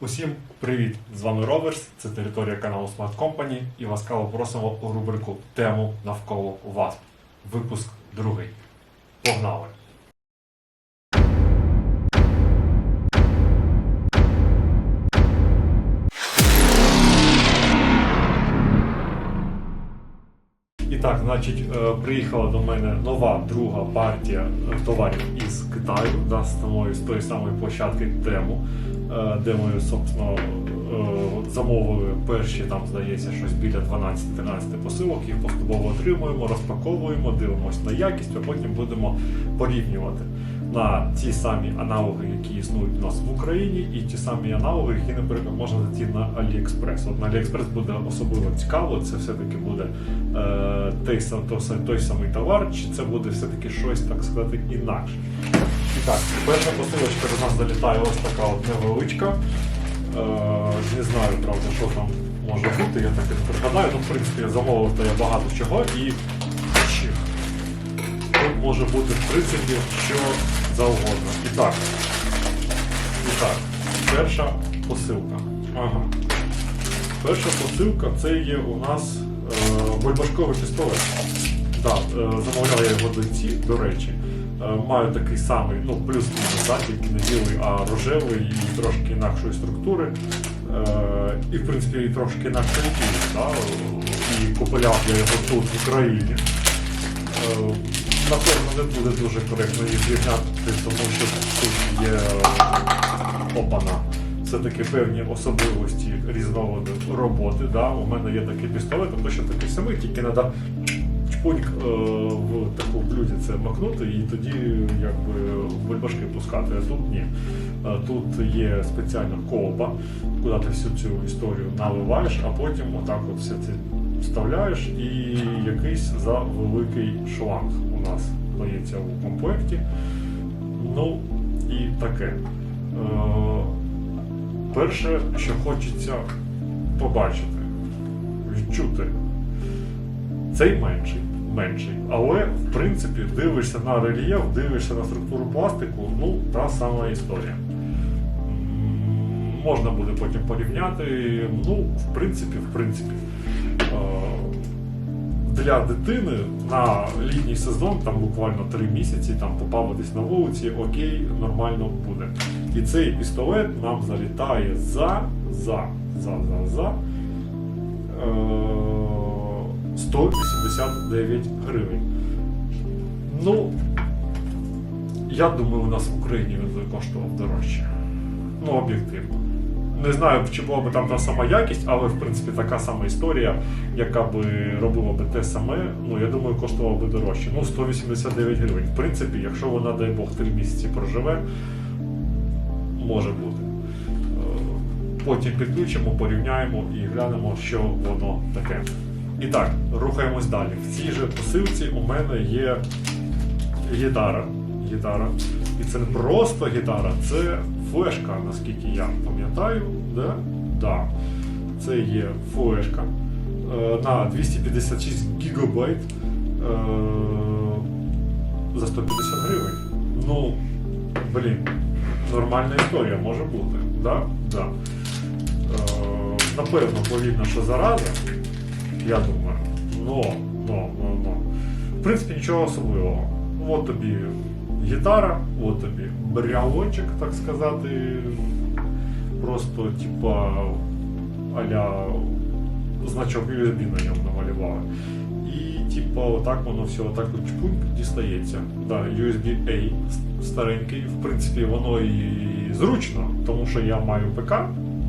Усім привіт! З вами Роверс, це територія каналу Smart Company і ласкаво просимо у рубрику Тему навколо вас. Випуск другий. Погнали! І так, значить, е, приїхала до мене нова друга партія е, товарів із Китаю, да, з, тої самої площадки тему, де ми, собственно, е, замовили перші, там, здається, щось біля 12-13 посилок, їх поступово отримуємо, розпаковуємо, дивимося на якість, а потім будемо порівнювати на ті самі аналоги, які існують у нас в Україні, і ті самі аналоги, які, наприклад, можна знайти на AliExpress. От на AliExpress буде особливо цікаво, це все-таки буде е, той, сам- то сам- той самий товар, чи це буде все-таки щось, так сказати, інакше. Так, перша посилочка до нас залітає ось така от невеличка. Е, не знаю, правда, що там може бути, я так і не пригадаю. Ну, в принципі, замовив я багато чого і. Тут може бути, в принципі, що завгодно. І так. І так, перша посилка. Ага. Перша посилка це є у нас е, бульбашковий пістолет. Да, е, замовляв я його доньці, до речі. Е, маю такий самий, ну, плюс-мінус, да, тільки не білий, а рожевий і трошки інакшої структури. Е, і, в принципі, і трошки тілі. Да? І купував я його тут, в Україні. Е, Напевно, не буде дуже коректно їх зрівняти, тому що тут є опана. Все-таки певні особливості різновиду роботи. Да? У мене є такий пістолет, а точно такий самий, тільки треба чпуньк е, в таку блюді це макнути і тоді якби в бульбашки пускати. А тут ні. Е, Тут є спеціальна колба, куди ти всю цю історію наливаєш, а потім отак от все це вставляєш і якийсь за великий шланг у нас дається у комплекті. Ну і таке. Е, перше, що хочеться побачити, відчути. Цей менший, менший. Але в принципі дивишся на рельєф, дивишся на структуру пластику, ну та сама історія. Можна буде потім порівняти. Ну, в принципі, в принципі. е, Для дитини на літній сезон, там буквально три місяці, там попавитись на вулиці, окей, нормально буде. І цей пістолет нам залітає за, за, за, за, за. е, 189 гривень. Ну, я думаю, у нас в Україні він коштував дорожче. Ну, об'єктивно. Не знаю, чи була б там та сама якість, але в принципі така сама історія, яка би робила би те саме, ну я думаю, коштувала би дорожче. Ну, 189 гривень. В принципі, якщо вона, дай Бог, 3 місяці проживе, може бути. Е, Потім підключимо, порівняємо і глянемо, що воно таке. І так, рухаємось далі. В цій же посилці у мене є гітара. Гітара. І це не просто гітара, це флешка, наскільки я пам'ятаю. Да? Да. Це є флешка е, на 256 гігабайт е, за 150 гривень. Ну, блін, нормальна історія може бути. Да? Да. Е, напевно, повільно, що зараза. Я думаю. Но, но, но, но. В принципі, нічого особливого. От тобі гітара, от тобі брялочок, так сказати. Просто, типа, аля значок USB на ньому намалювали. І, типа, отак воно все отак от чпуньк дістається. Да, USB-A старенький. В принципі, воно і зручно, тому що я маю ПК,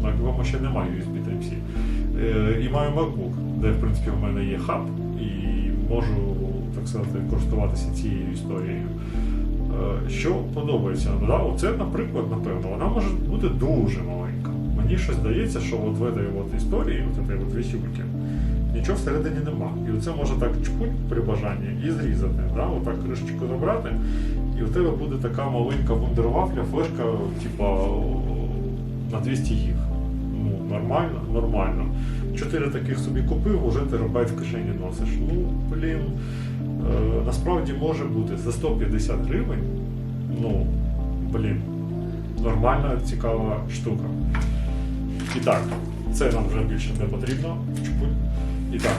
на якому ще немає USB Type-C. Е, І маю MacBook, де в принципі в мене є хаб, і можу так сказати користуватися цією історією. Е, Що подобається? Да, оце, наприклад, напевно, вона може бути дуже маленька. Мені щось здається, що от в этой от історії, от этой от вісюльки, нічого всередині нема. І оце може так чпунь при бажанні і зрізати. Да? Отак кришечку забрати, і у тебе буде така маленька вундервафля, флешка, типа на 200 гіг. Ну, нормально, нормально. Чотири таких собі купив, уже терабайт в кишені носиш. Ну, блін, е, насправді може бути за 150 гривень. Ну, блін, нормальна, цікава штука. І так, це нам вже більше не потрібно. І так.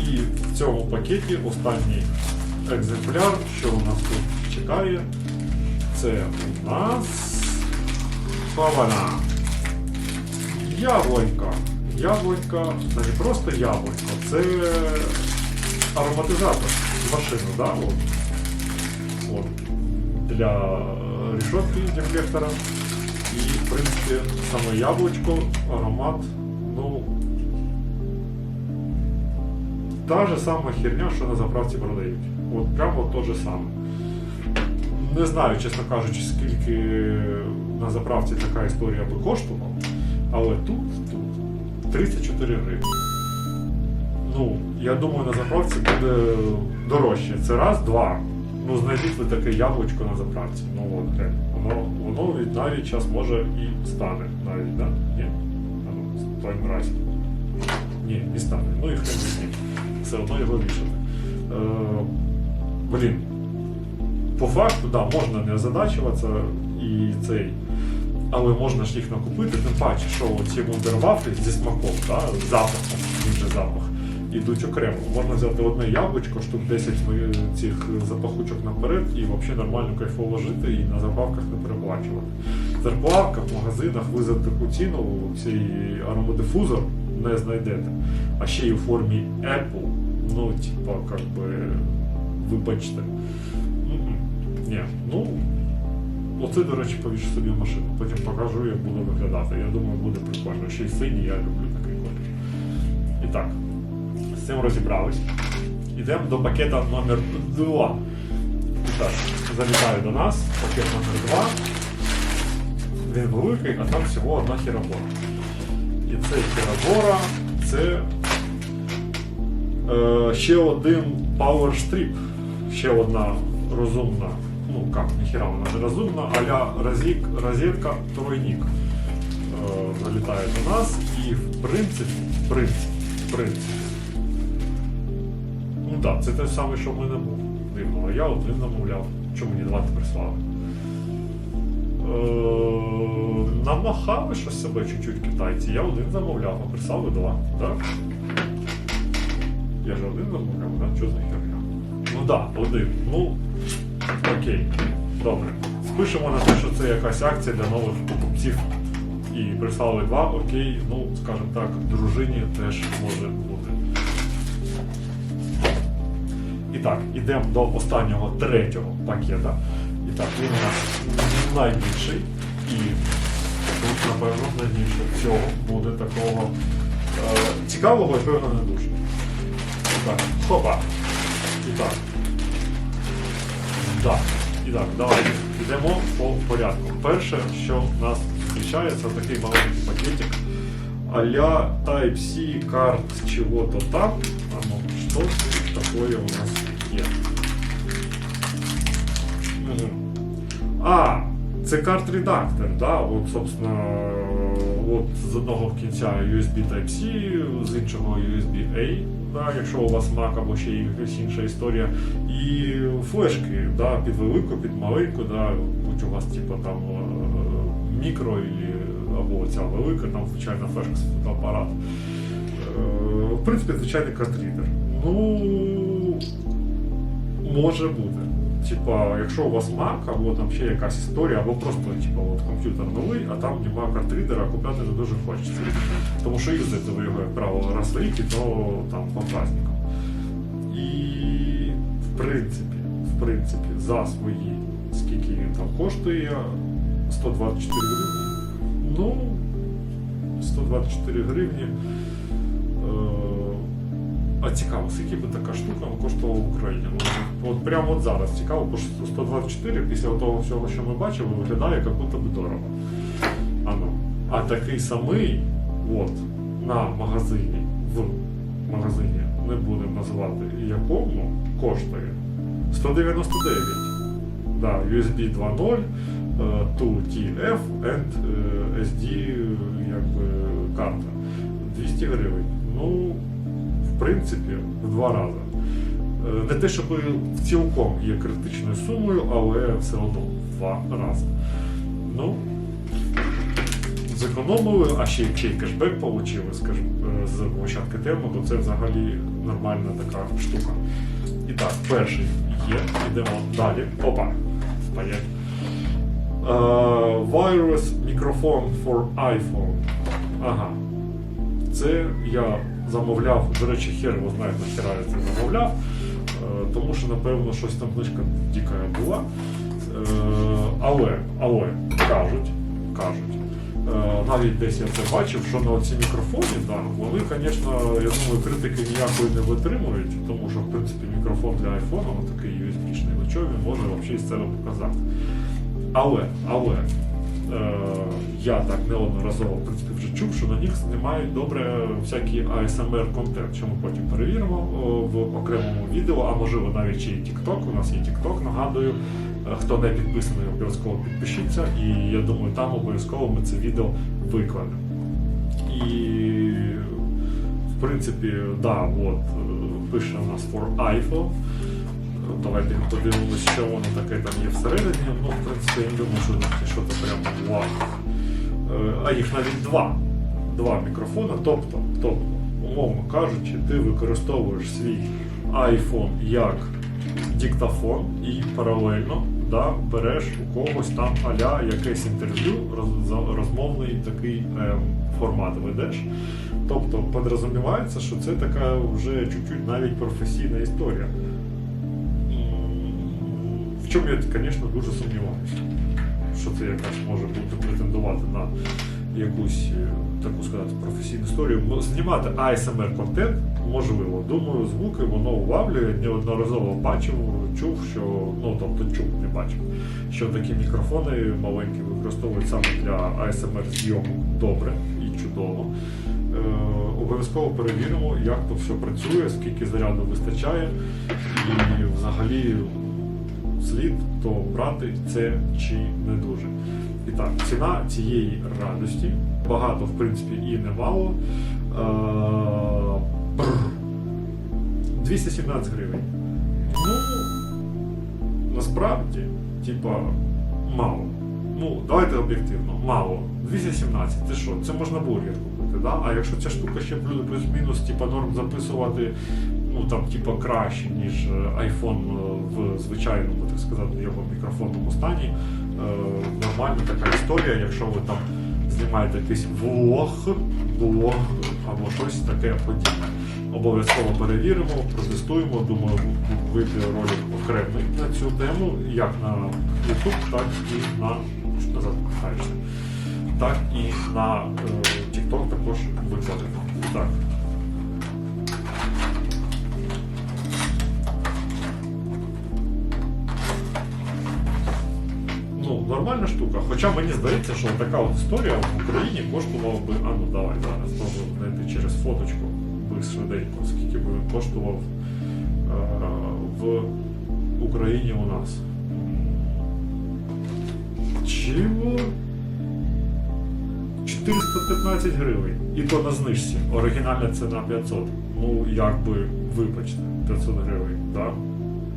І в цьому пакеті останній екземпляр, що у нас тут чекає, це у нас Павана. Яблонька. Яблонька, це не просто яблонька, це ароматизатор машини, да? От. От. Для рішотки дефлектора. І, в принципі, саме яблучко, аромат, ну. Та же сама херня, що на заправці продають. От прямо то же саме. Не знаю, чесно кажучи, скільки на заправці така історія би коштувала, але тут 34 гривні. Ну, я думаю, на заправці буде дорожче. Це раз, два. Ну, знайдіть ви таке яблучко на заправці. Ну от, реально. Воно, воно навіть час може і стане навіть, да? Ні? А ну, той мразь. Ні, не стане. Ну і з ним. Все одно його вішати. Е, блін, по факту, да, можна не озадачуватися і цей. Але можна ж їх накупити, тим паче, що ці вундервафлі зі смаком, да, запахом, він же запах, ідуть окремо. Можна взяти одне яблучко, штук 10 цих запахучок наперед і взагалі нормально кайфово жити і на заправках не переплачувати. В зарплавках, в магазинах ви за таку ціну цей аромадифузор не знайдете. А ще й у формі Apple, ну, типа, как би, вибачте. Ні, ну, оце, до речі, повішу собі машину. Потім покажу, як буде виглядати. Я думаю, буде прикольно. Ще й синій, я люблю такий колір. І так, з цим розібрались. Йдемо до пакета номер 2. І так, залітаю до нас, пакет номер 2. Він великий, а там всього одна хіробора. І цей хіробора це е, ще один Power Strip, ще одна розумна, як, ніхіра вона не розумна, аля розетка тройник е, залітає до нас і в принципі, в принципі, в принципі. Ну так, це те саме, що в мене був. Дивно, а я один замовляв. Чому мені два ти прислали? Е, намахали щось себе чуть-чуть китайці. Я один замовляв, а прислали два. Так? Я ж один замовляв, так? Що за херня? Ну так, да, один. Ну, окей. Добре. Спишемо на те, що це якась акція для нових покупців. І прислали два, окей, ну, скажімо так, дружині теж може бути. І так, йдемо до останнього третього пакета. І так, він у нас найбільший. І тут, напевно, найбільше всього буде такого е, цікавого і певно не дуже. І так, хопа. І так. Так. І так, давайте йдемо по порядку. Перше, що нас зустрічає, це такий маленький пакетик а-ля Type-C карт чего-то там. А ну, что такое у нас є? А, це карт-редактор, да? От, собственно, от з одного кінця USB Type-C, з іншого USB-A, да, якщо у вас Mac або ще якась інша історія. І флешки, да, під велику, під маленьку, да, будь у вас типу там е, мікро або ця велика, там звичайна флешка з фотоапарат. Е, В принципі, звичайний картрідер. Ну, може бути. Типа, якщо у вас Mac, або там ще якась історія, або просто типа, от, комп'ютер новий, а там немає картридера, купляти не дуже хочеться. Тому що юзаєте ви його, як правило, раз в рік, і то там по. І в принципі, в принципі, за свої, скільки він там коштує, 124 гривні. Ну, 124 гривні. А цікаво, скільки би така штука коштувала в Україні? Ну, от прямо от зараз цікаво, бо що 124 після того всього, що ми бачили, виглядає як будто би дорого. А, ну. а такий самий от, на магазині, в магазині, не будемо називати якому, коштує 199. Да, USB 2.0, е, 2TF and SD якби, карта. 200 гривень. Ну, в принципі, в два рази. Е, Не те, щоб цілком є критичною сумою, але все одно в два рази. Ну, зекономили, а ще, ще й кешбек отримали, е, з площадки тему, то це взагалі нормальна така штука. І так, перший є, йдемо далі. Опа, стоять. Е, Virus Microphone for iPhone. Ага. Це я замовляв, до речі, хер його знає, нахера я це замовляв, е, тому що, напевно, щось там книжка дика була. Е, Але, але кажуть, кажуть, е, навіть десь я це бачив, що на ці мікрофони, да, вони, звісно, я думаю, критики ніякої не витримують, тому що, в принципі, мікрофон для айфона, такий USB-шний, ну що він може взагалі з себе показати. Але, але я так неодноразово в принципі, вже чув, що на них знімають добре всякий ASMR контент, що ми потім перевіримо в окремому відео, а можливо навіть ще й TikTok. У нас є TikTok, нагадую. Е, Хто не підписаний, обов'язково підпишіться, і я думаю, там обов'язково ми це відео викладемо. І в принципі, да, от е, пише у нас for iPhone. Давайте подивимося, що воно таке там є всередині. Ну, в принципі, я не думаю, що це щось прямо вау. Е, А їх навіть два. Два мікрофони. Тобто, тобто, умовно кажучи, ти використовуєш свій iPhone як диктофон і паралельно да, береш у когось там аля якесь інтерв'ю, роз- розмовний такий е, формат ведеш. Тобто подрозумівається, що це така вже чуть-чуть навіть професійна історія. Чому я, звісно, дуже сумніваюся, що це якась може бути претендувати на якусь е, таку сказати професійну історію. Знімати ASMR контент можливо. Думаю, звуки воно уваблює. Неодноразово бачив, чув, що ну тобто чув, не бачив, що такі мікрофони маленькі використовують саме для ASMR зйомок добре і чудово. Е, обов'язково перевіримо, як то все працює, скільки заряду вистачає, і взагалі слід то брати це чи не дуже. І так, ціна цієї радості багато, в принципі, і немало. Е, 217 гривень. Ну, насправді, типа, мало. Ну, давайте об'єктивно, мало. 217, це що? Це можна бургер купити, да? А якщо ця штука ще плюс- плюс-мінус, типа норм записувати, ну там, типа, краще, ніж е, iPhone е, в звичайному, так сказати, його мікрофонному стані. Е, нормальна така історія, якщо ви там знімаєте якийсь влог, блог або щось таке подібне. Обов'язково перевіримо, протестуємо. Думаю, вийде ролик окремий на цю тему, як на YouTube, так і на назад так і на TikTok також викладено. Так. Нормальна штука. Хоча мені здається, що така от історія в Україні коштувала би. А ну давай зараз спробую знайти через фоточку би швиденько, скільки би він коштував е, в Україні у нас. Чого? 415 гривень. І то на знижці. Оригінальна ціна 500. Ну, якби, вибачте, 500 гривень, так?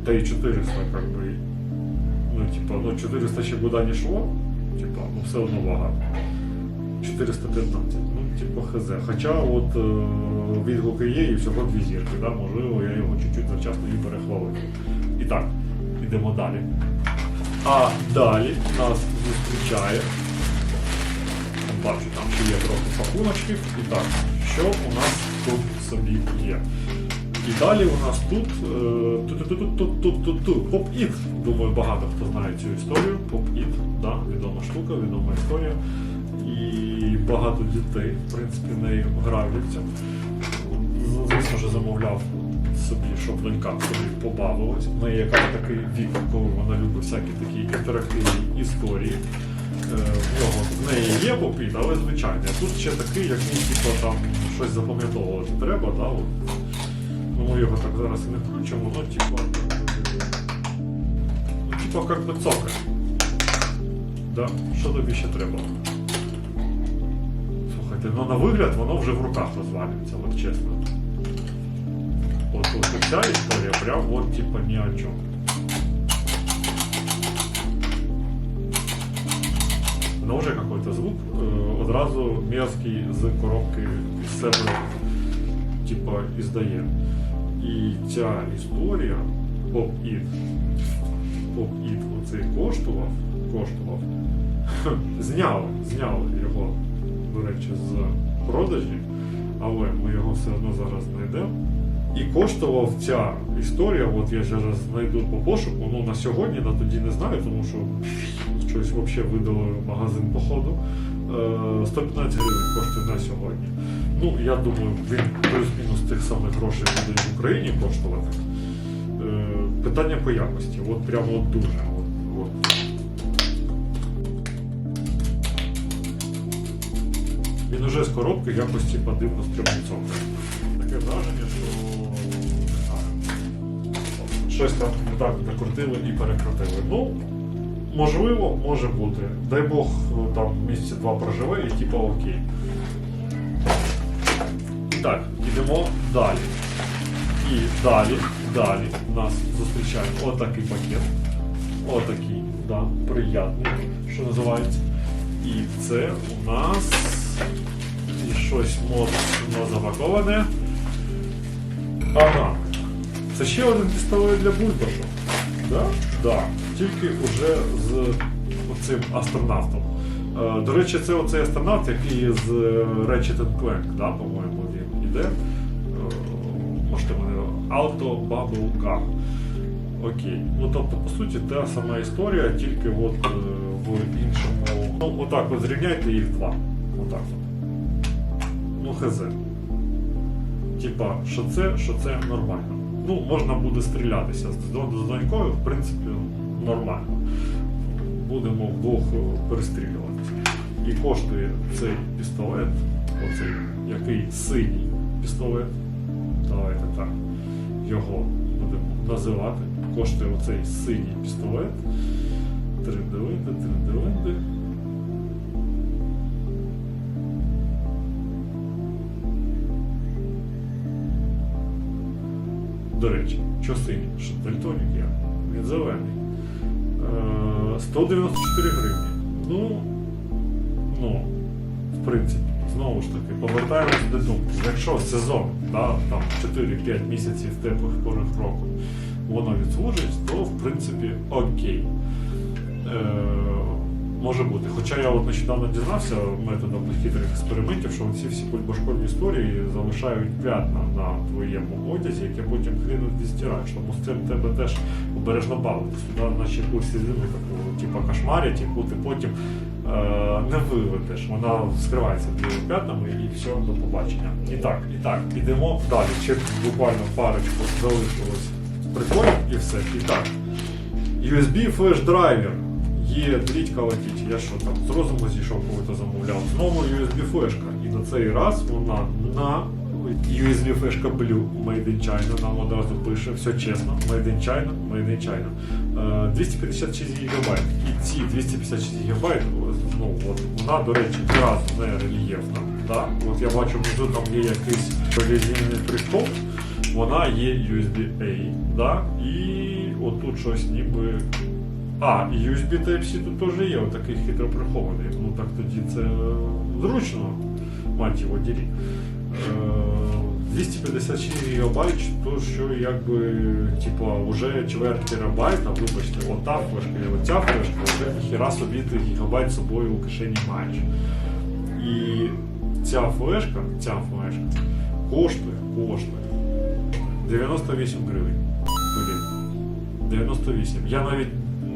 Та й 400, як би. Ну, типа, ну 400 ще куди не йшло, типа, ну все одно багато. 415, ну, типа, хз. Хоча от е, відгуки є і всього дві зірки, да? можливо, я його чуть-чуть завчасно і перехвалив. І так, йдемо далі. А далі нас зустрічає. Бачу, там ще є трохи пакуночків. І так, що у нас тут собі є? І далі у нас тут е, Поп-Іт. Думаю, багато хто знає цю історію. Поп-Іт, да, відома штука, відома історія. І багато дітей, в принципі, нею граються. Звісно ж, замовляв собі, щоб донька собі побавилась. В неї якраз такий вік, коли вона любить всякі такі інтерактивні історії. Е, В нього в неї є попіт, але звичайно. Тут ще такий, який типу, там щось запам'ятовувати треба, да. Ну, ми його так зараз і не включимо, ну, типа. Ну, типа, как би цокає. Да? Що тобі ще треба? Слухайте, ну на вигляд воно вже в руках розвалюється, от чесно. От, от ця історія прям от типа ні о чому. на уже какой-то звук, е, одразу мерзкий з коробки з себе типа іздає. І ця історія Pop-It, Pop-It оцей коштував, коштував, зняли, зняли його, до речі, з продажі, але ми його все одно зараз знайдемо. І коштував ця історія, от я зараз знайду по пошуку, ну на сьогодні, на тоді не знаю, тому що щось взагалі видали магазин походу. Е, 115 гривень коштує на сьогодні. Ну, я думаю, він плюс-мінус тих самих грошей буде в Україні коштувати. Е, питання по якості, от прямо от дуже. От, от. Він уже з коробки якості подивно стрімцом. Таке враження, що не знаю. Щось там так накрутили і перекрутили. Ну, можливо, може бути. Дай Бог там місяці два проживе і типа окей. Так, ідемо далі. І далі, далі нас зустрічає отакий пакет. Отакий, да, приятний, що називається. І це у нас і щось моцно запаковане. Ага. Це ще один пістолет для бульбашу. Да? Да. Тільки вже з оцим астронавтом. Е, До речі, це оцей астронавт, який з е, Ratchet Clank, да, по-моєму, він іде. Е, Можете мене Auto Bubble Gun. Окей. Ну тобто, по суті, та сама історія, тільки от в іншому. Ну, отак от зрівняйте їх два. Отак от. Ну, хз. Типа, що це, що це нормально. Ну, можна буде стрілятися з донькою, в принципі, нормально. Будемо вдвох е, перестрілюватися. І коштує цей пістолет, оцей який синій пістолет. Давайте так. Його будемо називати. Коштує оцей синій пістолет. Тринделинди, тринделинди. До речі, що синій? Дальтонік я? Він зелений. Е, 194 гривні. Ну, ну, в принципі, знову ж таки, повертаємось до думки. Якщо сезон, да, там 4-5 місяців теплих порих року, воно відслужить, то в принципі окей. Е, може бути. Хоча я от нещодавно дізнався методом хитрих експериментів, що ці всі бульбашкові історії залишають п'ятна на твоєму одязі, яке потім хріну відстираєш. Тому з цим тебе теж обережно бавитися. Сюди якусь слізину таку, типу кошмарять, яку ти потім е, не виведеш. Вона скривається білими п'ятнами і все, до побачення. І так, і так, ідемо далі. Ще буквально парочку залишилось приколів і все. І так. USB флеш драйвер. Є дрітька летіть. Я що там з розуму зійшов, коли то замовляв. Знову USB флешка. І на цей раз вона на USB флешка Blue Made in China. Нам одразу пише, все чесно. Made in China, Made in China. Е, 256 ГБ. І ці 256 ГБ, ну от вона, до речі, ні не рельєфна. Да? От я бачу, внизу там є якийсь резинний прикол. Вона є USB-A. Да? І отут щось ніби. А, і USB Type-C тут теж є, отакий хитро прихований. Ну так тоді це зручно, мать його ділі. Е, 256 ГБ, то що якби, типа, вже чверть терабайта, вибачте, ота флешка і оця флешка, вже ніхіра собі ти гігабайт собою у кишені маєш. І ця флешка, ця флешка коштує, коштує 98 гривень. Блін. 98. Я навіть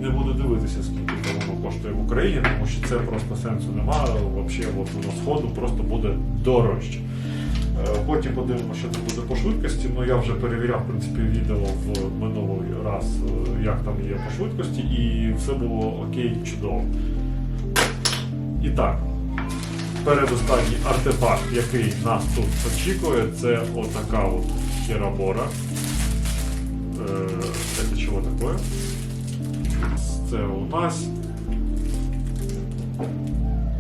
не буду дивитися, скільки це воно коштує в Україні, тому що це просто сенсу немає. Взагалі, от воно сходу просто буде дорожче. Е, Потім подивимося, що це буде по швидкості. Ну я вже перевіряв в принципі відео в минулий раз, е, як там є по швидкості, і все було окей, чудово. І так, передостанній артефакт, який нас тут очікує, це отака от херабора. Е, Это чего такое? Це у нас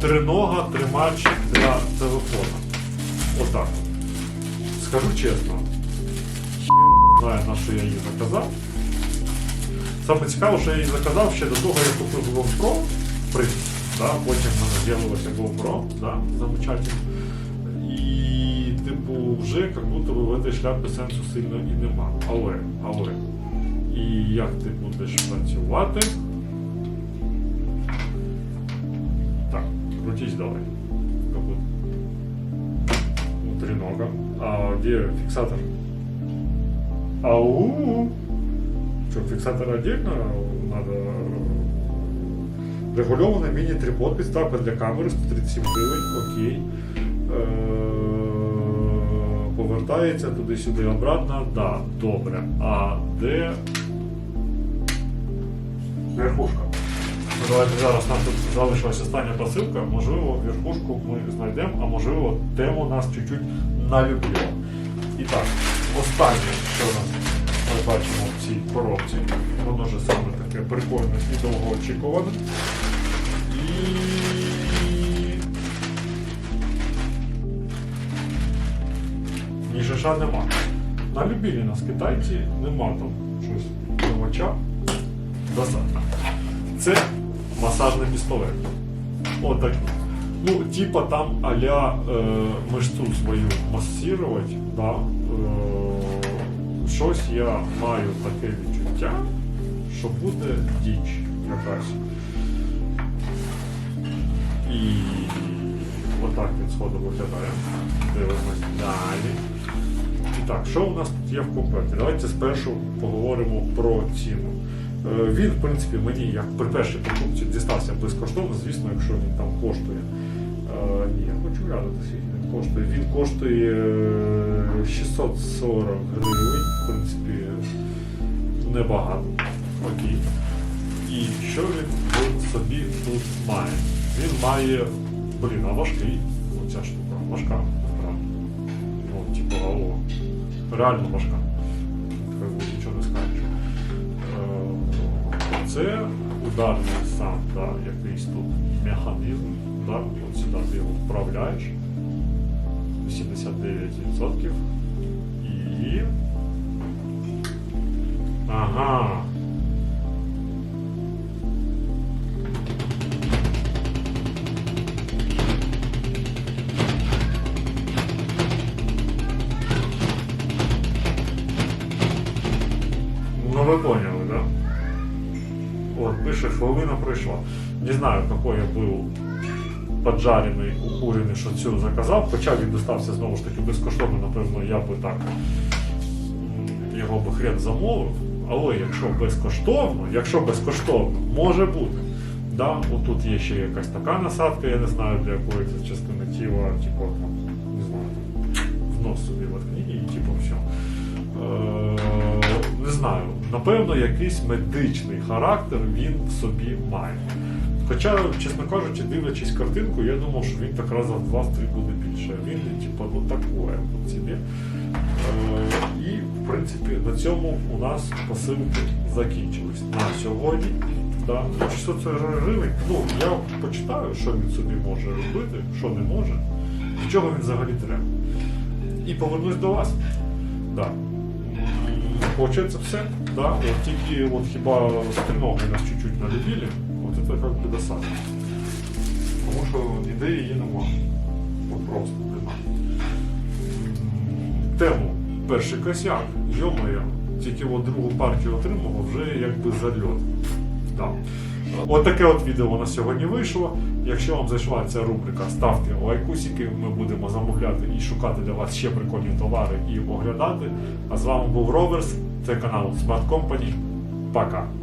тринога тримач для телефона. Отак. Скажу чесно, знаю, на що я її заказав. Саме цікаво, що я її заказав ще до того, як купив GoPro, да? потім в мене з'явилося GoPro, да? замечательно. І, типу, вже як будто би в этой шляпі сенсу сильно і нема. Але, але. І як ти будеш працювати? Так, крутись давай. Капут. Внутринога. А где фиксатор? Ау! Что, фиксатор отдельно надо? Регульований міні-трипод, підставка для камери 137 гривень, окей. Е, Повертається туди-сюди обратно, да, добре. А де верхушка? Ну, Давайте зараз нам тут залишилась остання посилка. Можливо, верхушку ми знайдемо, а можливо, тему нас чуть-чуть налюбила. І так, останнє, що нас ми бачимо в цій коробці, воно ж саме таке прикольне і довгоочікуване. І ні нема. На любілі нас китайці нема там щось новача. Достатньо. Це масажний пістолет. Отак. Ну, типа там а-ля е, мишцу свою масувати, да. Е, щось я маю таке відчуття, що буде діч якась. І отак він сходу виглядає. Дивимось далі. І так, що у нас тут є в комплекті? Давайте спершу поговоримо про ціну. Е, Він, в принципі, мені як при першій покупці дістався безкоштовно, звісно, якщо він там коштує. Е, я хочу глянути, скільки він коштує. Він коштує е, 640 гривень, в принципі, небагато. Окей. І що він собі тут має? Він має, блін, а важкий. Оця штука, важка. Ну, типу, алло. Реально важка. Це ударний сам, да, якийсь тут механізм. Да, от сюди ти його вправляєш. 89%. І. Ага. Вот, пише, хвилина пройшла. Не знаю, какой я був поджарений, укурений, що цю заказав, хоча він достався знову ж таки безкоштовно, напевно, я би так його би хрен замовив. Але якщо безкоштовно, якщо безкоштовно, може бути. Да? Отут є ще якась така насадка, я не знаю для якої це частини тіла, типу, там, не знаю, в нос собі воткні і типу все. Не знаю, напевно, якийсь медичний характер він в собі має. Хоча, чесно кажучи, дивлячись картинку, я думав, що він так раза в два-три буде більше. Він, типу, ну такое от собі. Е, і, в принципі, на цьому у нас посилки закінчились. На сьогодні. Да, 640 гривень. Ну, я почитаю, що він собі може робити, що не може, до чого він взагалі треба. І повернусь до вас. Да. Получается все, да, от тільки от хіба стриноги нас чуть-чуть налюбили, от це как бы досадно. Тому що ідеї її нема. От просто нема. Тему перший косяк, йомаю, тільки от другу партію отримав, вже якби зальот. Да. От таке от відео на сьогодні вийшло. Якщо вам зайшла ця рубрика, ставте лайкусики, ми будемо замовляти і шукати для вас ще прикольні товари і оглядати. А з вами був Роверс, це канал Smart Company. Пока!